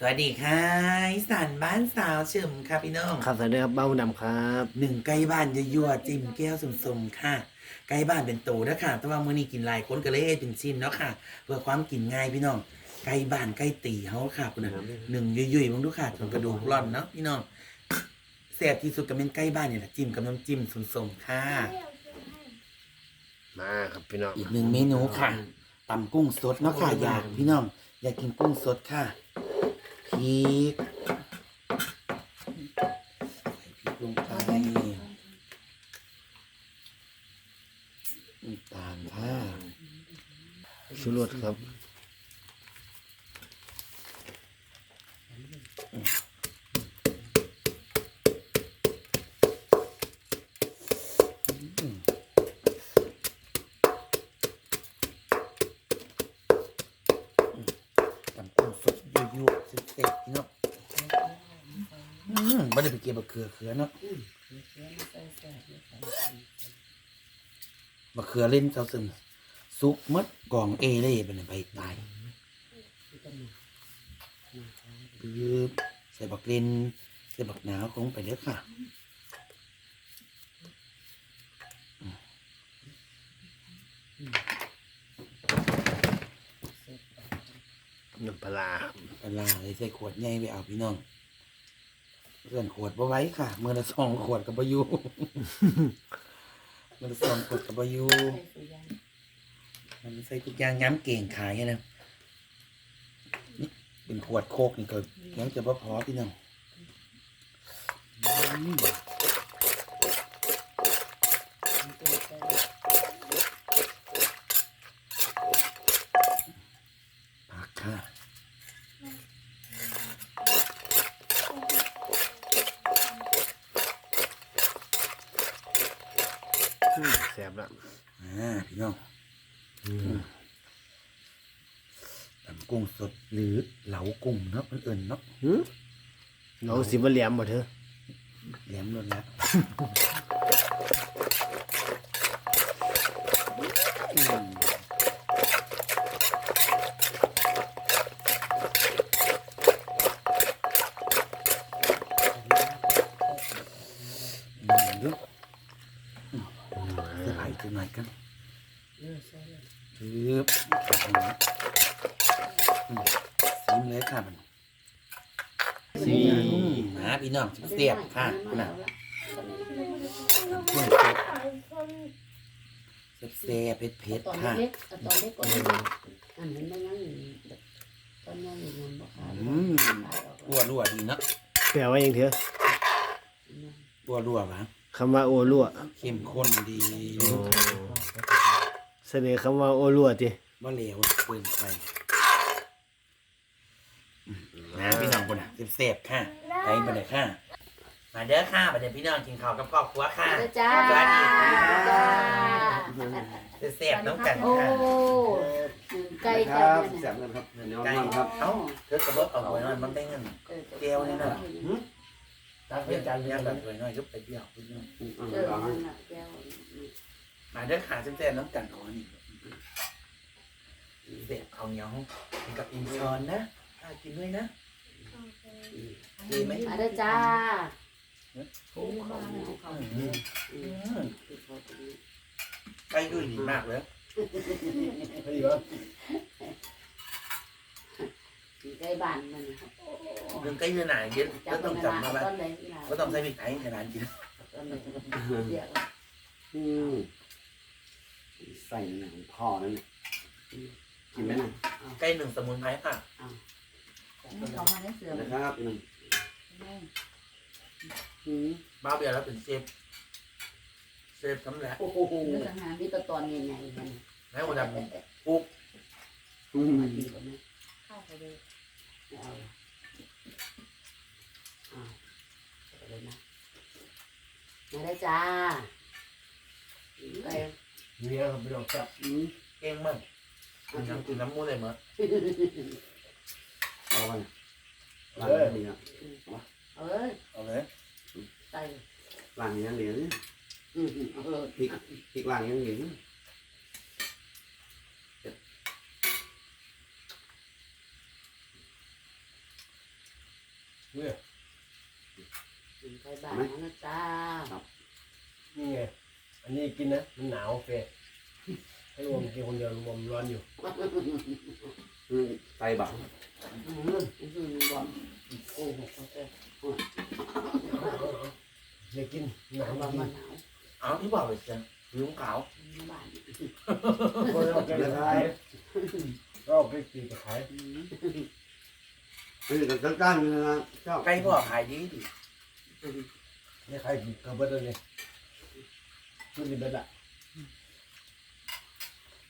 สวัสดีค่ะอีสานบ้านสาวเฉิมค่ะพี่น้องครับสวัสดีครับเบ้าดำครับหนึ่งไก่บ้านยั่วๆจิ้มแก้วสมๆค่ะ ไก่บ้านเป็นโตนะค่ะ แต่ว่ามื้อนี้กินหลายคนก็เลยเฮ็ดเป็นชิ้นเนาะค่ะ เพื่อความกินง่ายพี่น้อง ไก่บ้านไก่ตีเฮาค่ะคุณน่ะหนึ่งยุ่ยๆมึงดูค่ะจนกระดูกร่อนเนาะพี่น้องแซ่บที่สุดก็เป็นไก่บ้านนี่แหละจิ้มกับน้ำจิ้มสมๆค่ะ มาครับพี่น้องอีกหนึ่งเมนูค่ะตำกุ้งสดเนาะค่ะอยากพี่น้องอยากกินกุ้งสดค่ะ พริกใส่พริกลงไปน้ำตาลค่ะชูรสครับ ก็บมะเขือเขือเนาะมะเขือเล่นเขาซึมซุกหมัดกล่องเอเล่เป็นใบตายยืบใส่บักเลนใส่บักหนาวคงไปเด้อค่ะน้ำปลาร้าครับปลาร้าเลยใส่ขวดใหญ่ไปเอาพี่น้อง เพื่อนขวดบ่ไหว้ค่ะเมื่อละสองขวดกับบอยูเมื่อละสองขวดกับบอยูมันใส่ทุกอย่างย้ำเก่งขายไงนะนี่เป็นขวดโคกนี่ก็ยังจะบ่พอพี่น้องผักค่ะ อืมแซ่บละ อ่าพี่น้องตำกุ้ง สดหรือเหลากุ้งเนาะมันเอิ่นเนาะหืมน้องสิบเหลี่ยมหมดเถอะแหลมล้นแล้วอืมอืมเดี๋ยวจะไปจะไหนกันชืบอืมซิมเลยค่ะมัน สี่ อืมมาพี่ น้องเสียบค่ะนะกุ้งสดเสียบๆเผ็ดตอนๆค่ะเล็กๆตอนเล็กก็ไม่ได้อันนั้นไม่งั้นแบบตอนนั้นอย่างนั้นบ่ขายอืมรัวรัวๆดีเนาะแปลว่าอย่างเถอะรัวรัวๆวะคำว่าโอลั่วเข้มข้นดีโอ้เสนอคำว่าโอลั่วจิบ่เหลวเกินไปอืมนะพี่น้องคนน่ะเสียบๆค่ะ ไปมาเลยค่ะ มาเด้อค่ะมาเด้อพี่น้องกินข้าวกับครอบครัวค่ะจ้าสวัสดีค่ะจ้าเสียบๆน้องกันโอ้ค่ะไก่คจ้ารับเนี่ยแสบเงินครับเงินไก่ยอดครับ เอ้าเธอกระเบิดเอาหวยน้อยมันได้เงินแก้วนี่น่ะตักเรีเป็ยนกจาจานนเรีเรียยงกแบแบบบหวยน้อยยุบไปเดียวพี่น้องอืมเอเอาอเอานั่นน่ะแก้วมาเด้อขาเส้นๆน้ำกันขอนี่เด็กเอาเหนียวกินกับอินชอนนะถ้ากินด้วยนะ ดีไหมมาเด้อจ้าอืมไก่ด้วยดีมากเลยไก่บ้านมันเรื่องไก่เนื้อหนาเยอะก็ต้องจำมาว่าต้นไหนก็ต้องใส่พริกไทยในร้านกินต้นไหนเดี๋ยวอืมใส่หนังพ่อนั่นแหละกินไหมนะไก่หนึ่งสมุนไพรค่ะ เขามาได้เสือนะครับหนึ่งอืมบ้าเบียร์แล้วเป็นเซฟเซฟทำแหละโอ้โหเรื่องทหารที่ตะตอนใหญ่ๆกันแล้ววันนั้นปุ๊บอืมมาดีกว่านี้เข้าไปเลยเอาอ่าไปเลยนะมาได้จ้าไปเนี่ยครับพี่น้องครับอืมเก่งมากกินน้ำกินน้ำมูเลยมั้ง เอาไปล้างนี้นะเอ้ยเอาเลยใส่ล้างยังเหลืองอืมเออพริกพริกล้างยังเหลืองเนี่ยกินไก่บ้านเขานะจ้านี่ไง อันนี้กินนะ มันหนาวเฟยให้รวมกินคนเดียวรวมร้อนอยู่อืมไก่บัง อืมอืมบอกโอ้โหเขาจะอย่ากินหนาวว่ากิมันหนาวเอาที่บอกไปเสียงผิวขาวบ้านคนเราไปขายก็ไปตีไปขายอืมนี่ก็ก้านนะเจ้าไก่พ่อขายดีดิไม่ขายกินกระเบิดเลยชุดนี้เป็นละ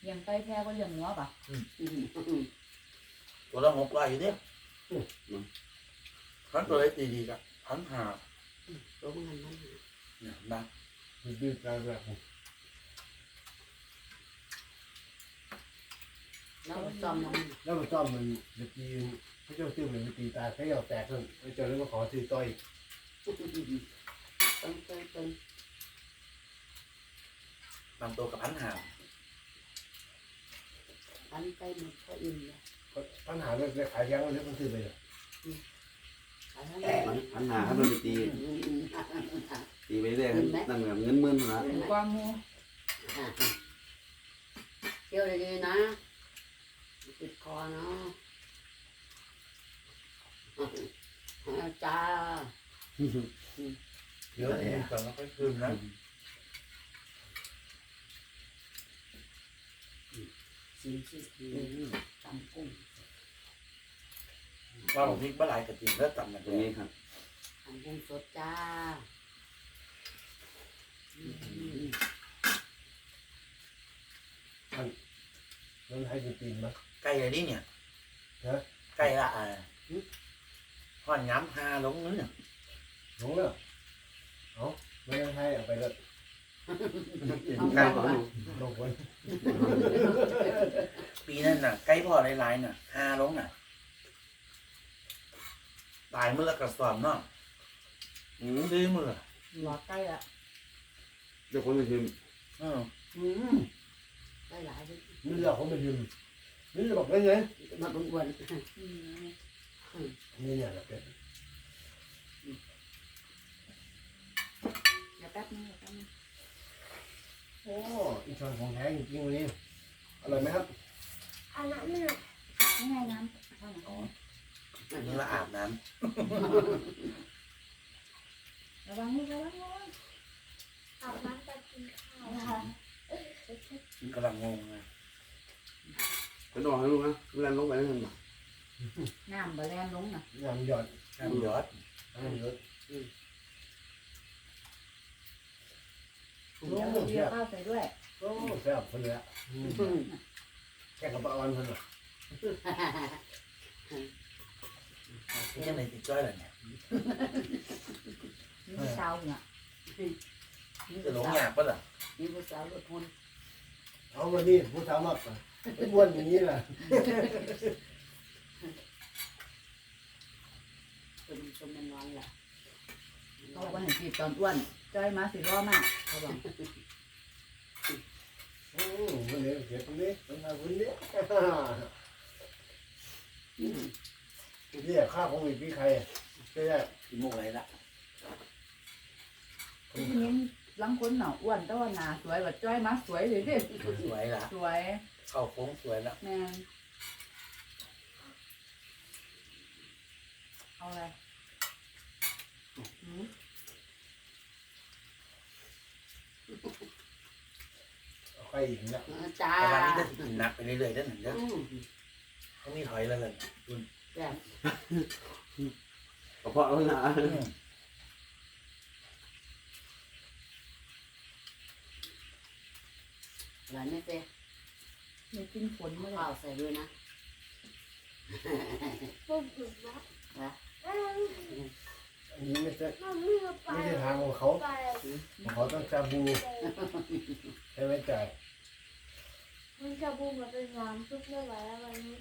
เลี้ยงไก่แพ้ก็เลี้ยงงัวป่ะอืมอืม ตัวละหกร้อยอยู่เนี่ยขันตัวเล็กดีๆกับขันหาตัวมันมันหนาวเนี่ยนะดื้อกลางแบบแล้วจอมมันแล้วมันซ่อมมันจะตีพระเจ้าตื้อมันตีตาเขาเอาแตกขึ้นไอ้เจ้าเลยมาขอซื้อต่อยต้องต้องต้องบางตัวกับขันหาอันไก่มันก็อิ่มเลย ปัญหาเรื่องขายยังมันมันซื้อไปเลยอันนั้นมันปัญหาให้มันไปตีอืมอืมตีไปเรื่อยนั่นแบบเงินหมื่นนะถึงกว่าหมูเที่ยวดีๆนะติดคอเนาะจ้าเดี๋ยวกินก่อนแล้วค่อยคืนนะสิสิตำกุ้ง ว่าผมพริกปลาไหลกระเทียมแล้วตำกันตตรรงงนี้นี้ครับตำกุ้งสดจ้าอืมมันให้กินตีนมั้ยไก่อะไรนี่เนี่ยฮะไก่ละอ่าห่อนย้ำฮาลงนึงเนี่ยหลงแล้วเอาไม่ให้เอาไปเลยไก่ของหนูลงคนปีนั้นน่ะไก่พ่อหลายๆน่ะฮาลงน่ะ ตายมือละกระสอบเนาะอืมซื้อมือหลอดไก่ละเดี๋ยวคนจะชิมเอออืมได้หลายเลยนี่เราเขาไม่ยืมนี่บอกได้ไงมาบุญวันอืมนี่เนี่ยนะเป็ดเดี๋ยวแป๊บนึงเดี๋ยวแป๊บนึงโอ้อีชอนของแท้จริงๆวันนี้อร่อยไหมครับนี่ไงน้ำเท่าไหร่อ๋ออั นนี้ว่าอาบน้ระวังมือระวังมืออาบน้ำจะกินข้าวนะคะำกำลังงงเลยกระโดดให้ลูกนะเวลาลงไปนั่นน้ำบะแลนลงน่ะยำหยอดน้ำยอดยำหยอดเดี๋ยวเดี๋ยวข้าวใส่ด้วยโอ้แซ่บคนเลยอะแค่กับปลาออนคนอะ นี่ยังไงติดจ้อยอะไรเนี่ยนี่เตาเนี่ยนี่จะหลงยากปะล่ะนี่ผู้สาวรถพนเอาวันนี้ผู้สาวมากอะไอ้บ้วนอย่างนี้แหละเป็นเป็นมันนอนแหละเขาบอกว่าเห็นจีบตอนอ้วนจ้อยมาสิรอมากเขาบอกโอ้วันนี้เก็บตรงนี้ตรงนี้วันนี้ นี่ข้าวของอีกพี่ใครใช่ไหมกินมุกอะไรละที่นี้ลังคนหนาอ้วนแต่ว่าหนาสวยแบบจ้อยมาสวยเลยดิสวยละสวยเข้าโค้งสวยละแม่นเอาอะไรหืมใครอีกเนี่ยจ้าแต่วันนี้ก็กินหนักไปเรื่อยๆได้หนึ่งเด้ออืมเขามีถอยแล้วเลยแบบกระเพาะแล้วนะหลานไม่เต้มีกินฝนเมื่อไหร่ข้าวใส่ด้วยนะพวกหนูว่าเอ้ยอันนี้ไม่ใช่มันไม่เอาไปไม่ใช่ทางของเขาไปเขาต้องชาบูใช่ไหมจ่ายมันจะบูมมาเป็นน้ำซุปไม่ไหวแล้ววันนี้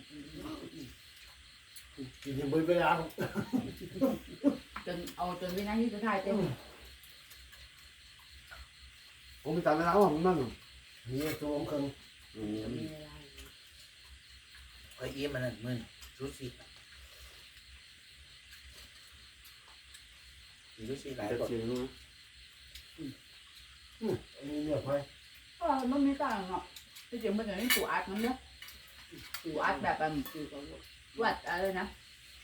กินยังไม่ไปล้างจนเอาจนวินาทีสุดท้ายเต็มผมไปตัดแล้วผมนั่งนี่ตัวมเครื่องอืจะมมีเวลาไอ้เอี้ยมันนั่นมึนรู้สิมีลูกซีหลายจะคนชิมนะอันนี้เนื้อควายก็มันมีต่างเนาะที่จริงมันจะมีปูอัดมันเนาะปูอัดแบบแบบคือเขาบอก วัดอะไรนะ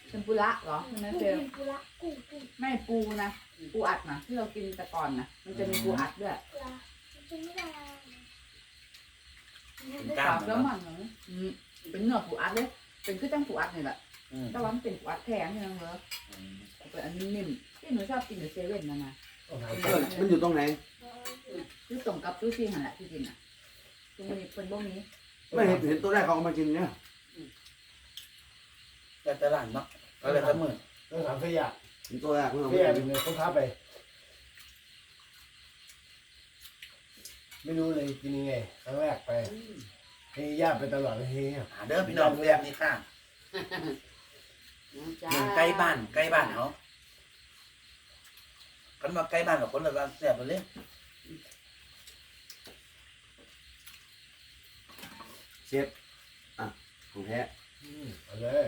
เป็นปุระเหรอใช่ไหมกุ้งเฟลกินปุระกุ้งกุ้งไม่ปูนะปูอัดนะที่เรากินแต่ก่อนนะมันจะมีปูอัดด้วยปลามันจะไม่ได้เป็นกล้าปามกเหรแล้วอมันเหรออืมเป็นเนื้อปูอัดเลยเป็นคือตั้งปูอัดนี่แหละอืมแต่ว่ามันเป็นปูอัดแข็งอย่างเหรอเป็นอันนิ่มๆที่หนูชอบกินอยู่เซเว่นนะนะต้องหาเออมันอยู่ตรงไหน คือตรงกับตู้ซีหันแหละที่จริงอะตรงนี้เป็นบ่มีไม่เห็นเห็นตัวแรกเขาเอามากินเนี่ย แต่ตลาดเนาะก็เลยละหมื่นต้องถามขยะเห็นตัวแรกเขาเอาขมายะกิเป็นนเลยเขาท้าไป ไม่รู้เลยกินยังไงครั้งแรกไปเฮียาไปตลอดเลยเฮียหาเด้อพี่น้องแบบนี้ค่ะน้ำจ้าหนึ่งใกล้บ้านใกล้บ้านเขาคันมาใกล้บ้านกับคนละบ้านแซ่บไปเลยเชฟอะของแท้เอาเลย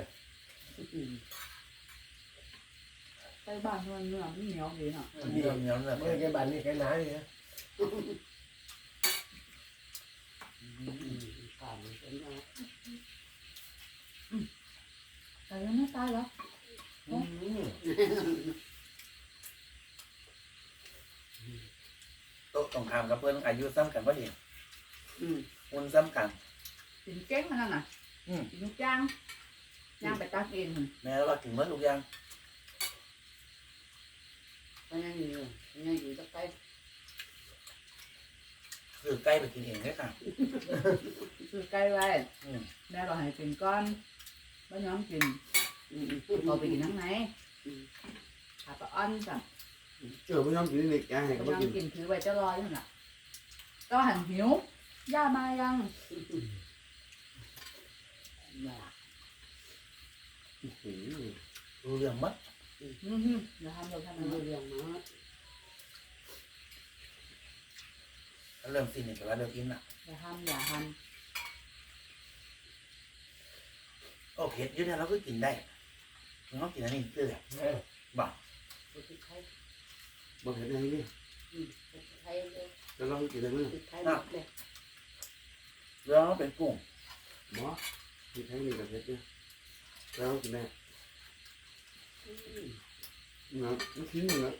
ใกล้บ้านมันเนื้อมันเหนียวดีเนาะมันเหนียวเหนียวเลยเมื่อแกบันนี่แกหนานี่นะผ่านเป็นยังแต่ยังไม่ตายเหรออืมโต๊ะตรงข้ามกับเพื่อนอายุซ้ำกันพอดีอืมอุ่นซ้ำกันกินเก้งมันนั่นน่ะอืมกินลูกจ้าง ย่างไปตักเองหั่นแม่เรากินเมื่อลูกยังก็ยังอยู่ยังอยู่ตะไคร้ซื้อไก่ไปกินเองเลยค่ะซื้อไก่ไว้อืม แม่บอกให้กินก้อนไม่ยอมกินอืมเอาไปกินทั้งไหนขาปลาอ้อนจ้ะ เจอพี่น้องกินนี่แกให้ไม่เขายมาอมกินกินถือไว้จะรออยู่น่ะก็หันหิวย่ามายังบ้า อื้อหือรู้เรื่องมั้ยอือหือเดี๋ยวทำเดี๋ยวทำมันเดี๋ยวเรื่องมาเริ่มสิ้นเนี่ยแต่ว่าเริ่มอิ่มละอย่าทำอย่าทโอ้เผ็ดอยู่เนี่ยเราก็กินได้เรากินอันนี้คืออะไรเอ้ยบอกตะไคร้บอกเห็นอะไรนี่อืมตะไคร้เลยแล้วเรากินอะไรมั้ยตะไคร้หมดเลยเรื่องเราเป็นกุ้งหมอกินไทยนี่กับเพชรเนี่ย แล้วกินแม่นะมันทิ้งเลยนะ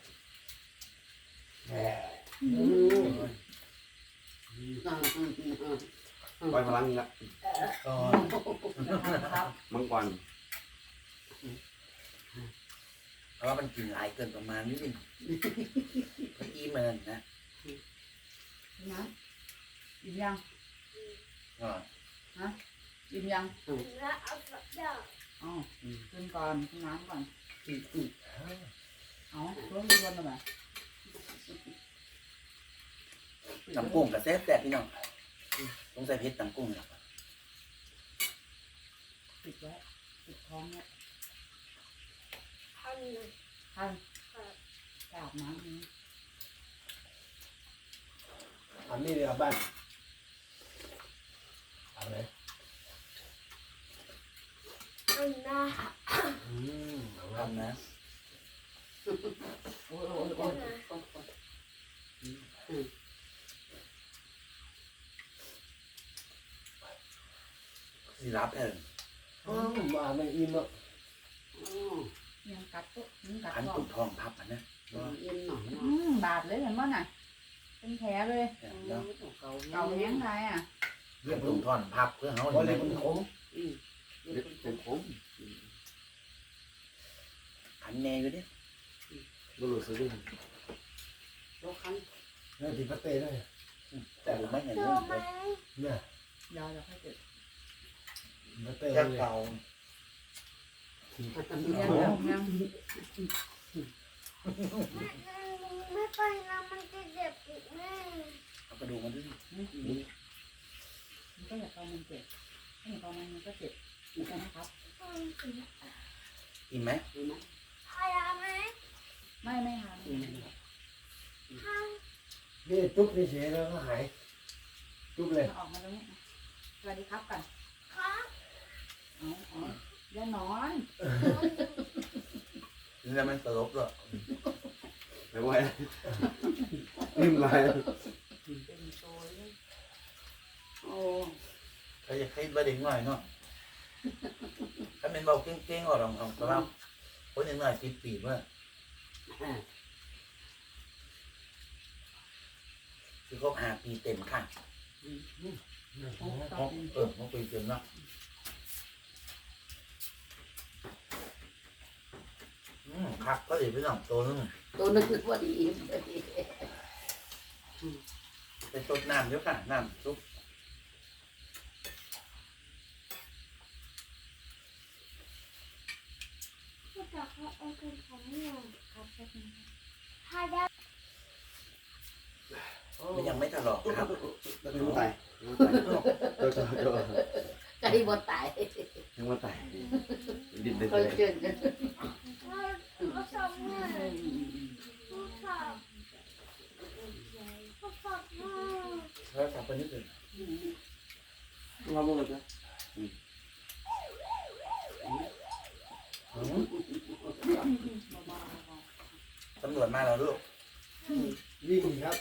แหมอืมอ่าอืมอ่าปล่อยพลังละก็ำครับมังกรเพราะว่ามันกินหลายเกินประมาณนิดนึงมันอิ่มเมือนกันนะน้ำกินยังก็กินยัง แล้วเอาแบบเดี ยวอ๋อกินก่อนกินน้ำก่อนอืมอืมเอารวมรวมเลยตำกุ้งกับแซ่บแซ่บพี่น้องต้องใส่เผ็ดตำกุ้งเนี่ยปิดไว้ปิดท้องไว้อันนี้ท่านกราบน้ำนี้อันนี้เดี๋ยวบ้านเอาเลย อันน่าอืมเอาทำนะโอ้ยโอ้ยโอ้ยก็ก็สิรับเอออืมมาไม่อิ่มอะยังกัดปุ๊บยังกัดขันตุนกทองพับอะนะเย็นหน่อยอืมบาดเลยเห็นมั้ยน่ะ เป็นแผลเลยเนี่ยอืมเนาะเก่าเก่าแห้งไรอะเรียกตุ่ทอนพับเพื่อเขาอเลเรียยกผมขมอืม เล็กเป็นผมขันแน่อยู่ดิบรู้สึกดิโลคันเนี่ยติดปะเต้ด้วยแต่ผมไม่เห็นเจเลอยไหมเนี่ยยาวจะให้เจ็บปะเต้แค่เลยเก่ายังยังไม่ไปนะมันจะเจ็บอีกแม่เอากระดูกมาด้วยมันก็อยากตอนมันเจ็บถ้าอย่างตอนนั้นมันก็เจ็บ เหมือนกันนะครับต้องถึงกินไหมดูนะพายาไหมไม่ไม่ค่ะอืมห้ามนี่จุ๊บนี่เฉยแล้วก็หาย จุ๊บเลยออกมาตรงนี้สวัสดีครับกันครับอ๋ออ๋อย่านอนแล้วมันสลบด้วยไปไว้นิ่มไรเป็นโซยเลยโอ้ก็จะคิดว่าเด็กน้อยเนาะถ้า เป็นเบาเก่งๆออกลองๆแต่ว่าคนเด็กน้อยสิบปีว่าคือครบห้าปีเต็มค่ะหกครตับบเออครบปีเต็มเนาะอืมครับก็ดีพี่น้องตัวนึงตัวนึงคือว่าดีอิ่มเลยเป็นต้นน้ำเยอะค่ะน้ำซุป ก็จะเขาเอาเป็นของเงินครับถ้าได้ มันยังไม่ถลอกครับยังไม่ตายยังไม่ตายเดี๋ยวเดี๋ยวเดี๋ยวไก่บ่ตายยังไม่ตายดินเด็ดเคเลยยเจอกันเขาทำเงินเขาทำเขาทำเงินแล้วสับไปนิดหนึ่งเราบอกเลยนะ อืม ตำรวจมาแล้วลูกวิ่งครับ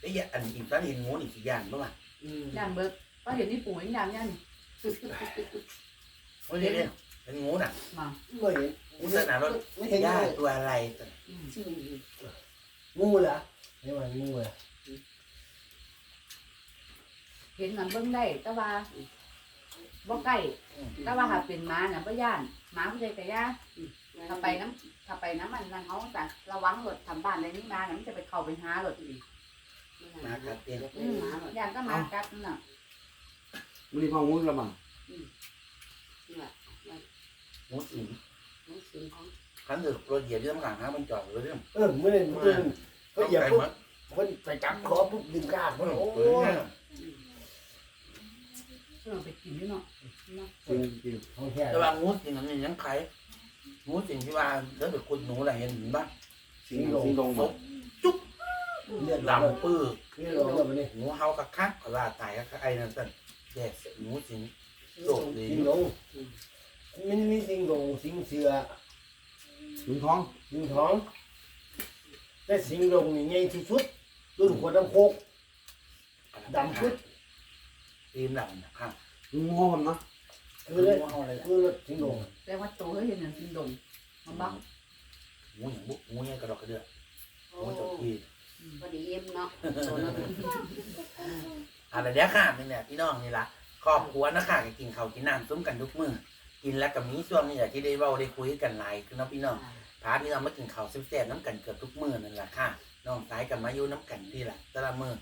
ไอ้ยอันอีกตอนเห็นงูนี่สิย่านป่ะวะย่านเบิกก็เห็นนี่ปู่ยังย่านย่านโอ้ยเนี่ยเป็นงูน่ะมาไม่เห็นงูสนามรถไม่เห็นย่าเลยตัวอะไรงูเหรอไม่ว่างูเหรอเห็นมันเบิ่งได้แต่ว่า บ่ใกล้แต่ว่าหากเป็นหมาน่ะบ่ย่านหมาผู้ใดก็ย่านถ้าไปน้ำถ้าไปน้ำมันนั่นเขาจะระวังรถทำบ้านในนี้มาน่ะมันจะไปเข้าไปหารถอีกมากัดเตียงอืมย่านก็มากัดนั่นน่ะมันนี่พองูละมั้งงูสิงน้องสิงของคันเดือรถเหยียบที่ต้องหลังฮะมันจอดเลยเรื่องเออเมื่อเมื่อเขาเหยียบไกลปุ๊บมั้งคนไปจับคอปุ๊บดึงกล้ามโอ้เออเนี่ย เชื่อไปกินนี่เนาะจริงจริงของแท้แต่ว่างูสิงอันนี้ยังไขงูสิงที่ว่าเดินไปขุดหนูอะไรเห็นบ้างสิงสิงลงมาเลือดดำปื้อนี่เราเลือดไปนี่งูเฮาคักคักๆว่าตายคักๆไอ้นั่นสั่นแย่งูสิงโชคดีสิงลงมันมีสิงลงสิงเสือสิงท้องสิงท้องแต่สิงลงนี่ใหญ่ที่สุดรุ่นขวดน้ำโคกดำพุด ตีนดำนะครับงูห้อมนะคือเลยงูเฮาเลยแหละคือสิงลงแต่ว่าโตเขาเห็นอย่างกินดงมันบักงูอย่างบุงูอย่างกระดอกกระเดือกโอ้งูเจาที่พอดีอิ่มเนาะตัวนึงอะไรเดี๋ยวค่ะนี่แหละพี่น้องนี่ละครอบครัวนะคะก็กินข้าวกินน้ำซุ้มกันทุกมื้อกินแล้วกับมีช่วงนี้แหละที่ได้เว้าได้คุยกันหลายคือเน้องพี่น้องพาพี่น้องมากินข้าวแซ่บๆน้ำกันเกือบทุกมื้อนั่นแหละค่ะ น้องสายกับมาอยู่น้ำกันที่ละแต่ละมื้อ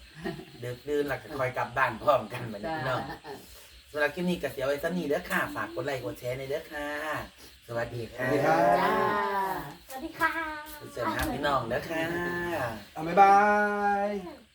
เดือดดื่นแล้วก็คอยกลับบ้านพร้อมกันเหมือนจ้าพี่น้องสำหรับคลิปนี้ก็เสียไว้สักนี้เด้อค่ะฝากกดไลค์กดแชร์ในเด้อค่ะ สวัสดีค่ะจ้าสวัสดีค่ะ เจอกันพี่น้องเด้อค่ะ เอาบ๊ายบาย